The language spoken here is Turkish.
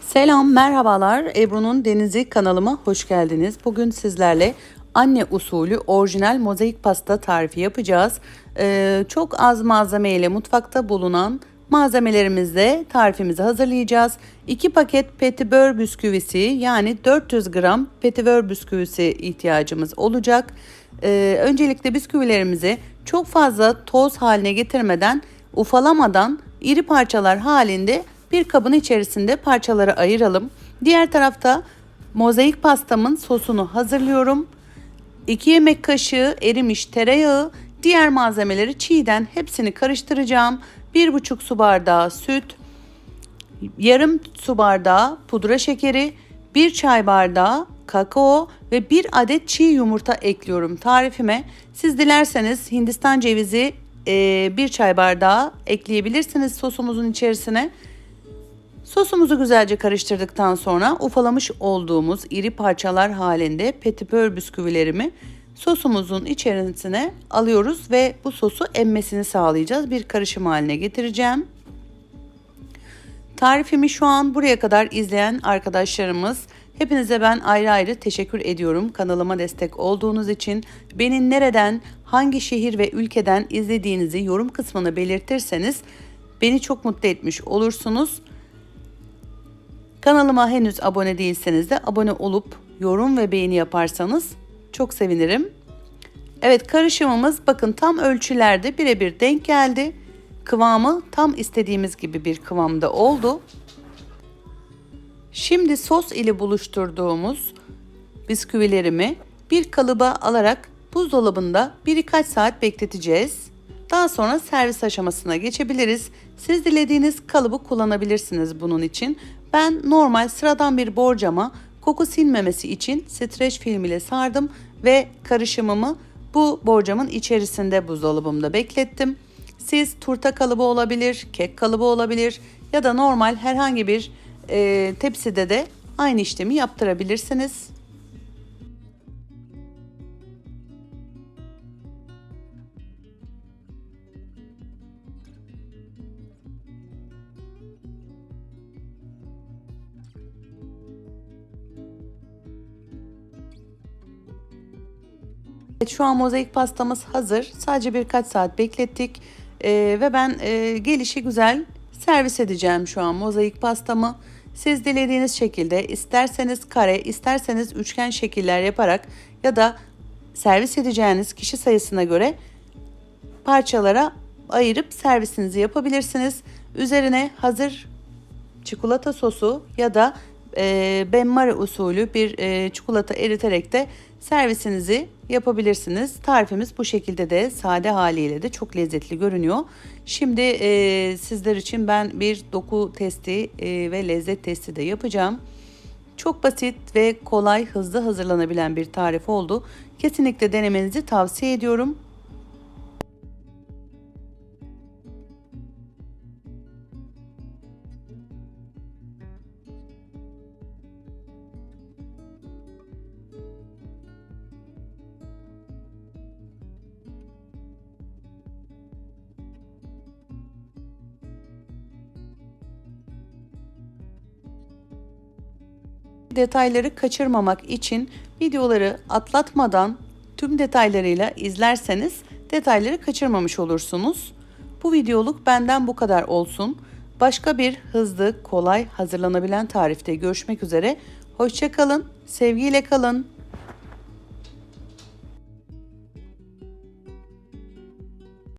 Selam, merhabalar. Ebru'nun Denizi kanalıma hoş geldiniz. Bugün sizlerle anne usulü orijinal mozaik pasta tarifi yapacağız. Ee, çok az malzemeyle mutfakta bulunan malzemelerimizle tarifimizi hazırlayacağız. 2 paket petibör bisküvisi yani 400 gram petibör bisküvisi ihtiyacımız olacak. Ee, öncelikle bisküvilerimizi çok fazla toz haline getirmeden, ufalamadan iri parçalar halinde bir kabın içerisinde parçalara ayıralım. Diğer tarafta mozaik pastamın sosunu hazırlıyorum. 2 yemek kaşığı erimiş tereyağı, diğer malzemeleri çiğden hepsini karıştıracağım. 1,5 su bardağı süt, yarım su bardağı pudra şekeri, 1 çay bardağı kakao ve 1 adet çiğ yumurta ekliyorum tarifime. Siz dilerseniz Hindistan cevizi 1 çay bardağı ekleyebilirsiniz sosumuzun içerisine. Sosumuzu güzelce karıştırdıktan sonra ufalamış olduğumuz iri parçalar halinde petipör bisküvilerimi sosumuzun içerisine alıyoruz ve bu sosu emmesini sağlayacağız. Bir karışım haline getireceğim. Tarifimi şu an buraya kadar izleyen arkadaşlarımız hepinize ben ayrı ayrı teşekkür ediyorum. Kanalıma destek olduğunuz için beni nereden, hangi şehir ve ülkeden izlediğinizi yorum kısmına belirtirseniz beni çok mutlu etmiş olursunuz. Kanalıma henüz abone değilseniz de abone olup yorum ve beğeni yaparsanız çok sevinirim. Evet karışımımız bakın tam ölçülerde birebir denk geldi. Kıvamı tam istediğimiz gibi bir kıvamda oldu. Şimdi sos ile buluşturduğumuz bisküvilerimi bir kalıba alarak buzdolabında birkaç saat bekleteceğiz. Daha sonra servis aşamasına geçebiliriz. Siz dilediğiniz kalıbı kullanabilirsiniz bunun için. Ben normal sıradan bir borcama koku sinmemesi için streç film ile sardım ve karışımımı bu borcamın içerisinde buzdolabımda beklettim. Siz turta kalıbı olabilir, kek kalıbı olabilir ya da normal herhangi bir e, tepside de aynı işlemi yaptırabilirsiniz. Evet, şu an mozaik pastamız hazır. Sadece birkaç saat beklettik. Ee, ve ben e, gelişi güzel servis edeceğim şu an mozaik pastamı. Siz dilediğiniz şekilde isterseniz kare, isterseniz üçgen şekiller yaparak ya da servis edeceğiniz kişi sayısına göre parçalara ayırıp servisinizi yapabilirsiniz. Üzerine hazır çikolata sosu ya da e, benmari usulü bir e, çikolata eriterek de servisinizi yapabilirsiniz. Tarifimiz bu şekilde de sade haliyle de çok lezzetli görünüyor. Şimdi e, sizler için ben bir doku testi e, ve lezzet testi de yapacağım. Çok basit ve kolay, hızlı hazırlanabilen bir tarif oldu. Kesinlikle denemenizi tavsiye ediyorum. Detayları kaçırmamak için videoları atlatmadan tüm detaylarıyla izlerseniz detayları kaçırmamış olursunuz. Bu videoluk benden bu kadar olsun. Başka bir hızlı, kolay hazırlanabilen tarifte görüşmek üzere. Hoşçakalın, sevgiyle kalın.